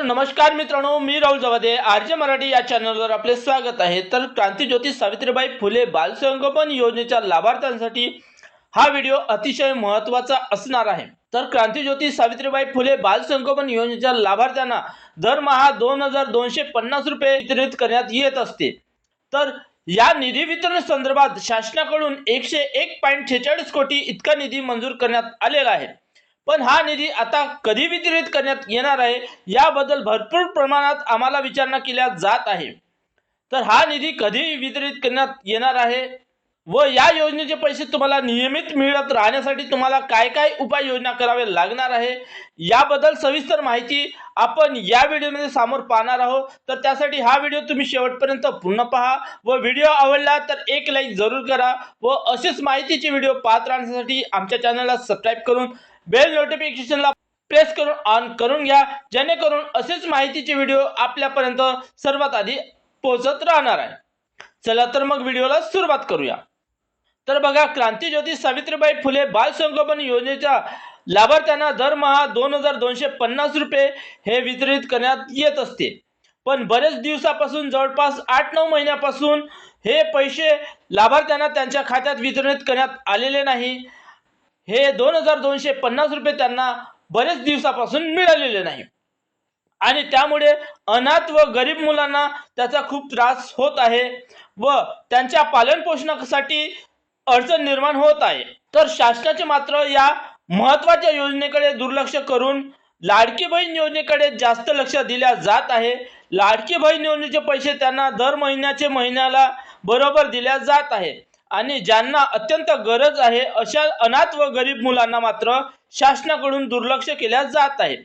तर नमस्कार मित्रांनो मी राहुल जवादे. आर्य मराठी या चॅनलवर आपले स्वागत आहे. तर क्रांतीज्योती सावित्रीबाई फुले बालसंगोपन योजनेच्या लाभार्थ्यांसाठी हा व्हिडिओ अतिशय महत्त्वाचा असणार आहे. तर क्रांतीज्योती सावित्रीबाई फुले बालसंगोपन योजनेच्या लाभार्थ्यांना दरमहा दोन हजार दोनशे पन्नास रुपये वितरित करण्यात येत असते. तर या निधी वितरण संदर्भात शासनाकडून एकशे एक पॉईंट छेचाळीस कोटी इतका निधी मंजूर करण्यात आलेला आहे. पण हा निधी आता कधी वितरित करण्यात येणार आहे याबद्दल भरपूर प्रमाणात आम्हाला विचारणा केल्या जात आहे. तर हा निधी कधी वितरित करण्यात येणार आहे? व या योजनेचे पैसे तुम्हाला नियमित मिळत राहण्यासाठी तुम्हाला काय काय उपाययोजना करावे लागणार आहे याबद्दल सविस्तर माहिती आपण या व्हिडिओमध्ये समोर पाहणार आहोत. तर त्यासाठी हा व्हिडिओ तुम्ही शेवटपर्यंत पूर्ण पहा व व्हिडिओ आवडला तर एक लाईक जरूर करा व असेच माहितीचे व्हिडिओ पाहत राहण्यासाठी आमच्या चॅनलला सबस्क्राईब करून बेल नोटिफिकेशनला प्रेस करून ऑन करून घ्या जेणेकरून असेच माहितीचे व्हिडिओ आपल्यापर्यंत सर्वात आधी पोहोचत राहणार आहे. चला तर मग व्हिडिओला सुरुवात करूया. तर बघा क्रांती ज्योती सावित्रीबाई फुले बाल संगोपन योजनेच्या लाभार्थ्यांना दरमहा दोन हजार दोनशे पन्नास रुपये हे वितरित करण्यात येत असते. पण बरेच दिवसापासून जवळपास आठ नऊ महिन्यापासून हे पैसे लाभार्थ्यांना त्यांच्या खात्यात वितरित करण्यात आलेले नाही. हे दोन हजार दोनशे पन्नास रुपये त्यांना बरेच दिवसापासून मिळालेले नाही. आणि त्यामुळे अनाथ व गरीब मुलांना त्याचा खूप त्रास होत आहे व त्यांच्या पालनपोषणासाठी अडचण निर्माण होत आहे. तर शासनाचे मात्र या महत्त्वाच्या योजनेकडे दुर्लक्ष करून लाडकी बहीण योजनेकडे जास्त लक्ष दिल्या जात आहे. लाडकी बहीण योजनेचे पैसे त्यांना दर महिन्याचे महिन्याला बरोबर दिल्या जात आहे आणि ज्यांना अत्यंत गरज आहे अशा अनाथ व गरीब मुलांना मात्र शासनाकडून दुर्लक्ष केल्या जात आहे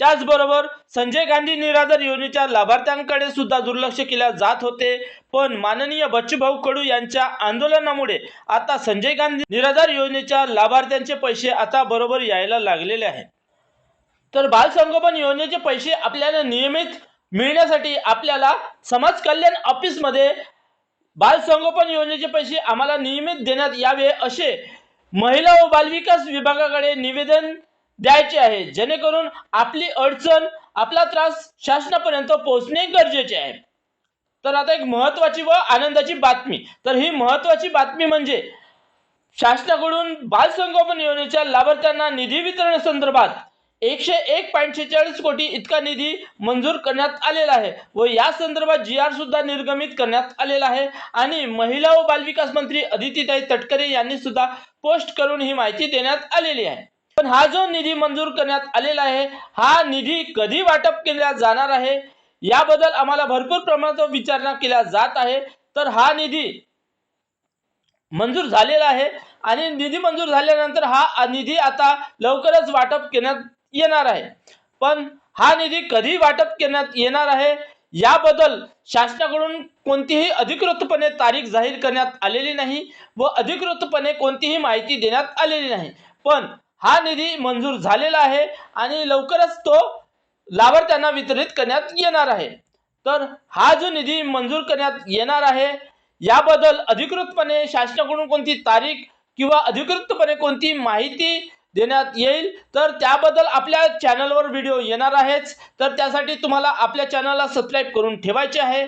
त्याचबरोबर संजय गांधी निराधार योजनेच्या लाभार्थ्यांकडे सुद्धा दुर्लक्ष केल्या जात होते. पण माननीय बच्चूभाऊ कडू यांच्या आंदोलनामुळे आता संजय गांधी निराधार योजनेच्या लाभार्थ्यांचे पैसे आता बरोबर यायला लागलेले आहे तर बालसंगोपन योजनेचे पैसे आपल्याला नियमित मिळण्यासाठी आपल्याला समाज कल्याण ऑफिसमध्ये बालसंगोपन योजनेचे पैसे आम्हाला नियमित देण्यात यावे असे महिला व बालविकास विभागाकडे निवेदन द्यायचे आहे. जेणेकरून आपली अडचण आपला त्रास शासनापर्यंत पोहोचणे गरजेचे आहे. तर आता एक महत्वाची व आनंदाची बातमी. तर ही महत्वाची बातमी म्हणजे शासनाकडून बाल संगोपन योजनेच्या लाभार्थ्यांना निधी वितरण संदर्भात एकशे एक पॉईंट शेहेचाळीस कोटी इतका निधी मंजूर करण्यात आलेला आहे व या संदर्भात जी आर सुद्धा निर्गमित करण्यात आलेला आहे. आणि महिला व बालविकास मंत्री अदितीताई तटकरे यांनी सुद्धा पोस्ट करून ही माहिती देण्यात आलेली आहे. पण हा जो निधी मंजूर करण्यात आलेला आहे हा निधी कधी वाटप केला जाणार आहे याबद्दल आम्हाला भरपूर प्रमाणात विचारणा केल्या जात आहे. तर हा निधी मंजूर झालेला आहे आणि निधी मंजूर झाल्यानंतर हा निधी आता लवकरच वाटप करण्यात येणार आहे. पण हा निधी कधी वाटप करण्यात येणार आहे याबद्दल शासनाकडून कोणतीही अधिकृतपणे तारीख जाहीर करण्यात आलेली नाही व अधिकृतपणे कोणतीही माहिती देण्यात आलेली नाही. पण हा निधी मंजूर झालेला आहे आणि लवकरच तो लाभार्थ्यांना वितरित करण्यात येणार आहे. तर हा जो निधी मंजूर करण्यात येणार आहे याबद्दल अधिकृतपणे शासनाकडून कोणती तारीख किंवा अधिकृतपणे कोणती माहिती देण्यात येईल तर त्याबद्दल आपल्या चॅनलवर व्हिडिओ येणार आहेच. तर त्यासाठी तुम्हाला आपल्या चॅनलला सबस्क्राईब करून ठेवायचे आहे.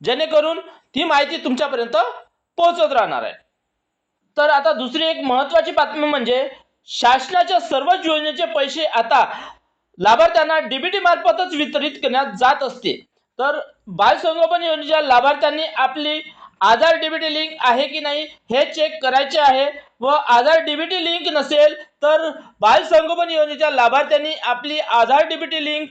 जेणेकरून ती माहिती तुमच्यापर्यंत पोहोचत राहणार आहे. तर आता दुसरी एक महत्त्वाची बातमी म्हणजे शासनाच्या सर्वच योजनेचे पैसे आता लाभार्थ्यांना डीबीटी मार्फतच वितरित करण्यात जात असते. तर बालसंगोपन योजनेच्या लाभार्थ्यांनी आपली आधार डीबीटी लिंक आहे की नाही हे चेक करायचे आहे व आधार डीबीटी लिंक नसेल तर बालसंगोपन योजनेच्या लाभार्थ्यांनी आपली आधार डीबीटी लिंक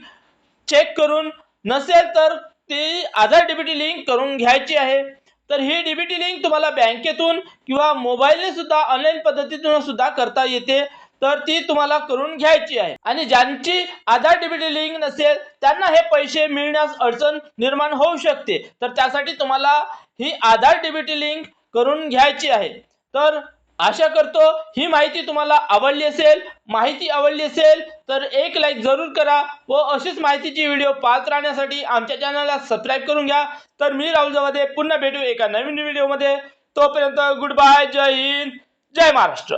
चेक करून नसेल तर ती आधार डीबीटी लिंक करून घ्यायची आहे. तर ही डीबीटी लिंक तुम्हाला बँकेतून किंवा मोबाईलने सुद्धा ऑनलाईन पद्धतीतून सुद्धा करता येते. तर ती तुम्हाला करून घ्यायची आहे. आणि ज्यांची आधार डीबीटी लिंक नसेल त्यांना हे पैसे मिळण्यास अडचण निर्माण होऊ शकते. तर त्यासाठी तुम्हाला ही आधार डीबीटी लिंक करून घ्यायची आहे. तर आशा करतो ही माहिती तुम्हाला आवडली असेल माहिती आवडली असेल तर एक लाईक जरूर करा व अशीच माहितीची व्हिडिओ पाहत राहण्यासाठी आमच्या चॅनलला सबस्क्राईब करून घ्या. तर मी राहुल जवादे पुन्हा भेटू एका नवीन व्हिडिओमध्ये तोपर्यंत गुड बाय जय हिंद जय महाराष्ट्र.